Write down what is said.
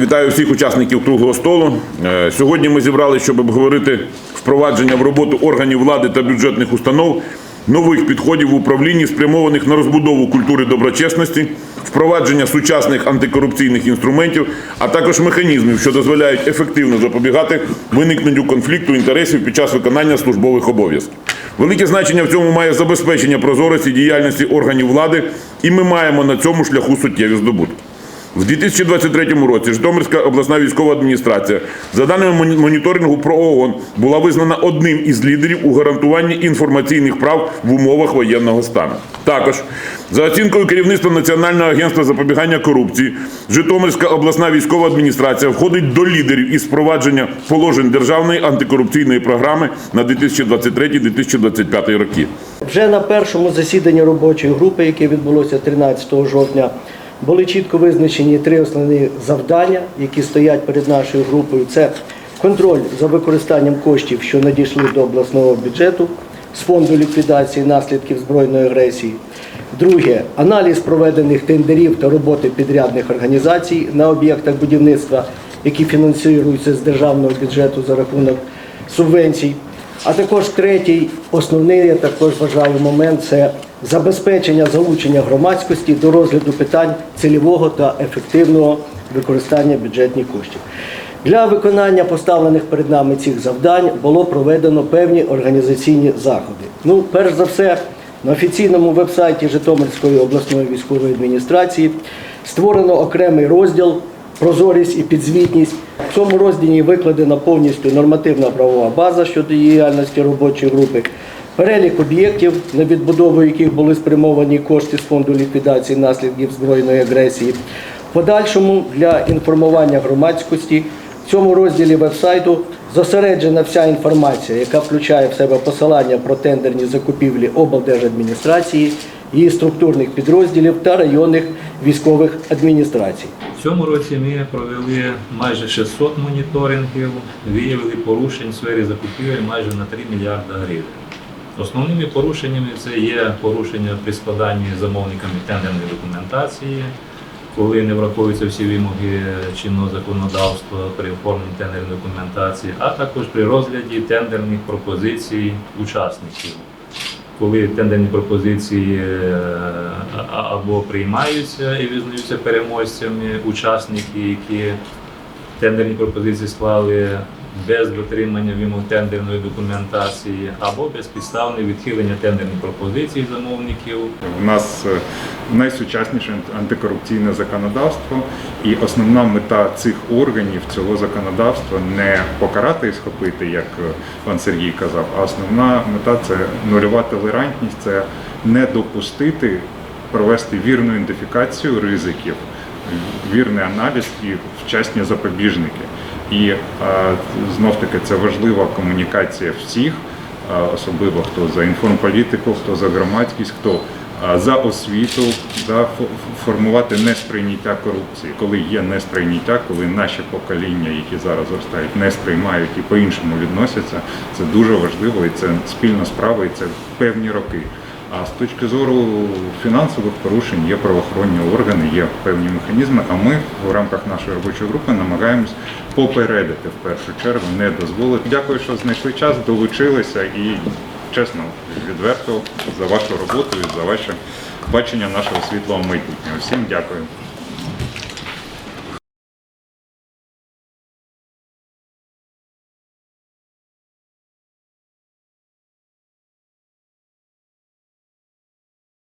Вітаю всіх учасників круглого столу. Е, Сьогодні ми зібралися, щоб обговорити впровадження в роботу органів влади та бюджетних установ нових підходів в управлінні, спрямованих на розбудову культури доброчесності, впровадження сучасних антикорупційних інструментів, а також механізмів, що дозволяють ефективно запобігати виникненню конфлікту інтересів під час виконання службових обов'язків. Велике значення в цьому має забезпечення прозорості діяльності органів влади, і ми маємо на цьому шляху суттєві здобутки. В 2023 році Житомирська обласна військова адміністрація, за даними моніторингу про ООН, була визнана одним із лідерів у гарантуванні інформаційних прав в умовах воєнного стану. Також, за оцінкою керівництва Національного агентства запобігання корупції, Житомирська обласна військова адміністрація входить до лідерів із впровадження положень державної антикорупційної програми на 2023-2025 роки. Вже на першому засіданні робочої групи, яке відбулося 13 жовтня, були чітко визначені три основні завдання, які стоять перед нашою групою. Це контроль за використанням коштів, що надійшли до обласного бюджету з фонду ліквідації наслідків збройної агресії. Друге аналіз проведених тендерів та роботи підрядних організацій на об'єктах будівництва, які фінансуються з державного бюджету за рахунок субвенцій. А також третій, основний, я також вважаю момент це забезпечення залучення громадськості до розгляду питань цільового та ефективного використання бюджетних коштів. Для виконання поставлених перед нами цих завдань було проведено певні організаційні заходи. Ну, перш за все, на офіційному вебсайті Житомирської обласної військової адміністрації створено окремий розділ прозорість і підзвітність. В цьому розділі викладена повністю нормативна правова база щодо діяльності робочої групи, перелік об'єктів, на відбудову яких були спрямовані кошти з фонду ліквідації наслідків збройної агресії. В подальшому для інформування громадськості в цьому розділі вебсайту зосереджена вся інформація, яка включає в себе посилання про тендерні закупівлі облдержадміністрації, її структурних підрозділів та районних військових адміністрацій. В цьому році ми провели майже 600 моніторингів, виявили порушень в сфері закупівель майже на 3 мільярда гривень. Основними порушеннями це є порушення при складанні замовниками тендерної документації, коли не враховуються всі вимоги чинного законодавства при оформленні тендерної документації, а також при розгляді тендерних пропозицій учасників коли тендерні пропозиції е, або приймаються і визнаються переможцями учасники, які тендерні пропозиції склали без дотримання вимог тендерної документації, або безпідставне відхилення тендерних пропозицій замовників. У нас е, найсучасніше антикорупційне законодавство, і основна мета цих органів цього законодавства не покарати і схопити, як е, пан Сергій казав, а основна мета це нульова толерантність, це не допустити провести вірну ідентифікацію ризиків, вірний аналіз і вчасні запобіжники. І е, знов таки це важлива комунікація всіх, е, особливо хто за інформполітику, хто за громадськість, хто е, за освіту, да, формувати несприйняття корупції. Коли є несприйняття, коли наші покоління, які зараз зростають, не сприймають і по-іншому відносяться, це дуже важливо і це спільна справа, і це певні роки. А з точки зору фінансових порушень є правоохоронні органи, є певні механізми. А ми в рамках нашої робочої групи намагаємось попередити в першу чергу, не дозволити. Дякую, що знайшли час, долучилися і чесно, відверто за вашу роботу і за ваше бачення нашого світлого майбутнього. Всім дякую.